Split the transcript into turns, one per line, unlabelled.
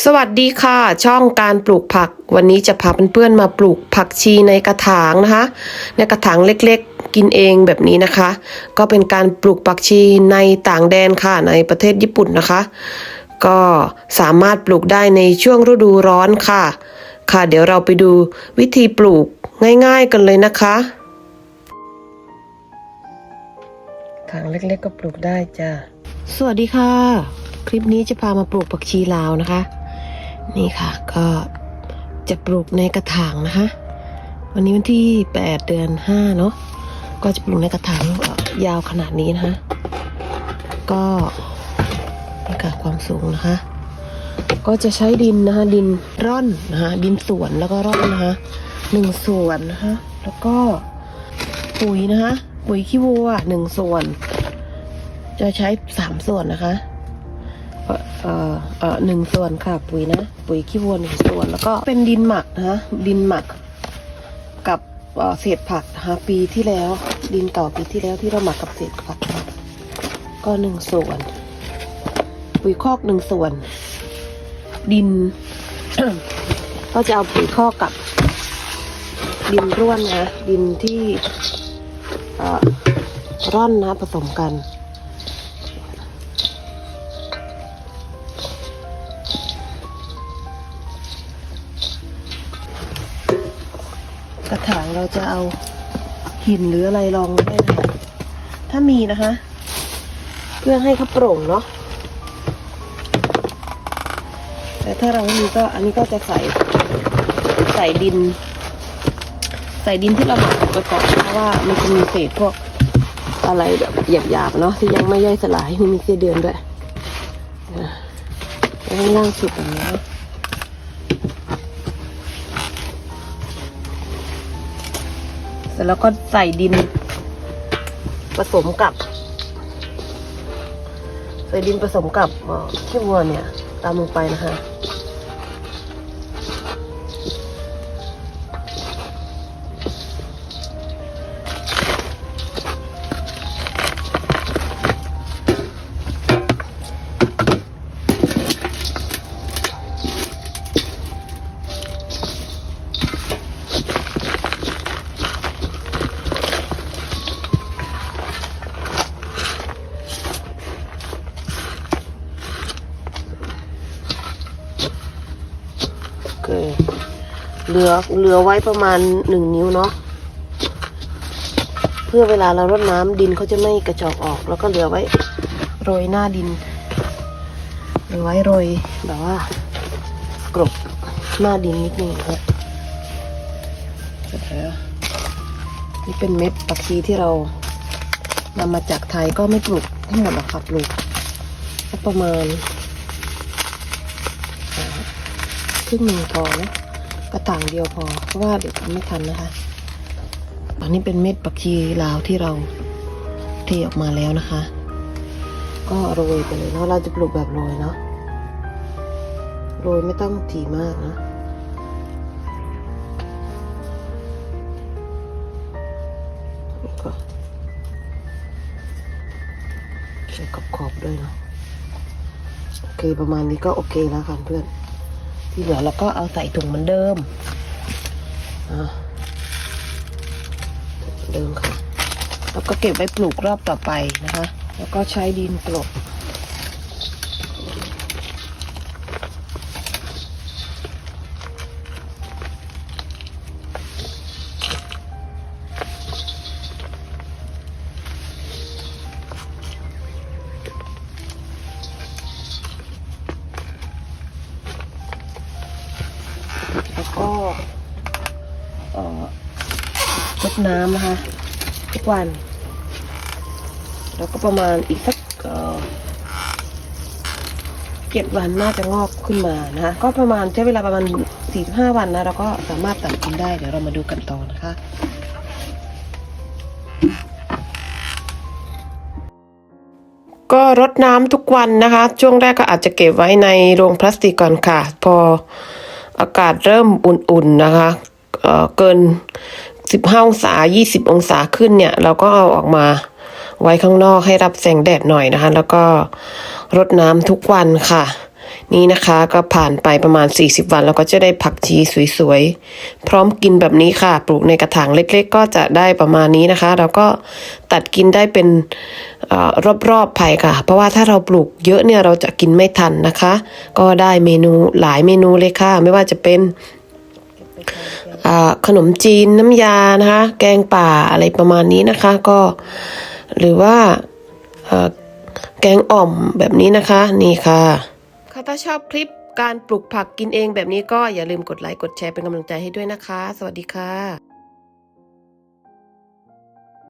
สวัสดีค่ะ ช่องการปลูกผัก วันนี้จะพาเพื่อนๆมาปลูกผักชีในกระถางนะคะ ในกระถางเล็กๆ กินเองแบบนี้นะคะ ก็เป็นการปลูกผักชีในต่างแดนค่ะในประเทศญี่ปุ่นนะคะ ก็สามารถปลูกได้ในช่วงฤดูร้อนค่ะ ค่ะ เดี๋ยวเราไปดูวิธีปลูกง่ายๆกันเลยนะคะถังเล็กๆก็ปลูกได้จ้าสวัสดีค่ะ คลิปนี้จะพามาปลูกผักชีลาวนะคะ นี่ค่ะ ก็จะปลูกในกระถางนะคะ วันนี้วันที่ 8 เดือน 5 เนาะก็จะปลูกในกระถางยาวขนาดนี้นะคะ ก็นี่ค่ะความสูงนะคะ ก็จะใช้ดินนะคะ ดินร่อนนะคะดินส่วนแล้วก็ร่อนนะคะหนึ่งส่วนนะคะ แล้วก็ปุ๋ยนะคะ ปุ๋ยขี้วัวหนึ่งส่วน จะใช้สามส่วนนะคะ เอ่อเอ่อหนึ่งส่วนค่ะ ปุ๋ยนะ ปุ๋ยขี้วัวหนึ่งส่วน แล้วก็เป็นดินหมักนะดินหมักกับเศษผักนะปีที่แล้ว ดินเก่าปีที่แล้วที่เราหมักกับเศษผัก ก็หนึ่งส่วน ปุ๋ยคอกหนึ่งส่วน ดิน ก็จะเอาปุ๋ยคอกกับ ดินร่วนนะดินที่ร่อนนะผสมกัน กระถางเราจะเอาหินหรืออะไรรองได้นะคะถ้ามีนะคะ เพื่อให้เขาโปร่งเนาะแต่ถ้าเราไม่มีก็อันนี้ก็จะใส่ใส่ดิน ใส่ดินที่เราหมักไปก่อนเพราะว่ามันจะมีเศษพวกอะไรแบบหยาบๆเนาะที่ยังไม่ย่อยสลายนี่มีเศษเดือนด้วยอะแล้วข้างล่างสุดแบบนี้ ร็จแล้วก็ใส่ดิน ผสมกับ ใส่ดินผสมกับเอ่อขี้วัวเนี่ย ตามลงไปนะคะ เหลือเหลือไว้ประมาณหนึ่งนิ้วเนาะเพื่อเวลาเรารดน้ำดินเขาจะไม่กระจอกออก แล้วก็เหลือไว้โรยหน้าดินเหลือไว้โรยแบบว่ากรบหน้าดินนิดนึงครับเสร็จแล้วนี่เป็นเม็ดปักชีที่เรานำมาจากไทยก็ไม่ปลูกทั้งหมดหรอกครับปลูกประมาณครึ่งหนึ่งพอนะ กระถางเดียวพอ เพราะว่าเดี๋ยวทำไม่ทันนะคะ อันนี้เป็นเม็ดปักชีลาวที่เราเทออกมาแล้วนะคะ ก็โรยไปเลยเนาะเราจะปลูกแบบโรยเนาะโรยไม่ต้องถี่มากนะแล้วก็ใช้ขอบๆด้วยเนาะโอเคประมาณนี้ก็โอเคแล้วค่ะเพื่อน ที่เหลือเราก็เอาใส่ถุงเหมือนเดิมเดิมค่ะ แล้วก็เก็บไว้ปลูกรอบต่อไปนะคะ แล้วก็ใช้ดินกลบ ก็เอ่อรดน้ำนะคะ ทุกวัน แล้วก็ประมาณอีกสักเอ่อเจ็ดวันน่าจะงอกขึ้นมานะคะก็ประมาณใช้เวลาประมาณสี่ห้าวันนะเราก็สามารถตัดกินได้เดี๋ยวเรามาดูกันต่อนะคะก็รดน้ำทุกวันนะคะ ช่วงแรกก็อาจจะเก็บไว้ในโรงพลาสติกก่อนค่ะ พอ อากาศเริ่มอุ่นๆนะคะเเกิน 15 องศา 20 องศาขึ้นเนี่ย เราก็เอาออกมาไว้ข้างนอกให้รับแสงแดดหน่อยนะคะ แล้วก็รดน้ำทุกวันค่ะ นี่นะคะก็ผ่านไปประมาณ 40 วันเราก็จะได้ผักชีสวยๆ พร้อมกินแบบนี้ค่ะ ปลูกในกระถางเล็กๆ ก็จะได้ประมาณนี้นะคะ เราก็ตัดกินได้เป็นอรอบๆไปค่ะ เพราะว่าถ้าเราปลูกเยอะเนี่ยเราจะกินไม่ทันนะคะ ก็ได้เมนูหลายเมนูเลยค่ะ ไม่ว่าจะเป็นขนมจีนน้ำยานะคะ แกงป่าอะไรประมาณนี้นะคะก็หรือว่าแกงอ่อมแบบนี้นะคะ นี่ค่ะ ค่ะถ้าชอบคลิปการปลูกผักกินเองแบบนี้ก็อย่าลืมกดไลค์กดแชร์เป็นกำลังใจให้ด้วยนะคะ สวัสดีค่ะ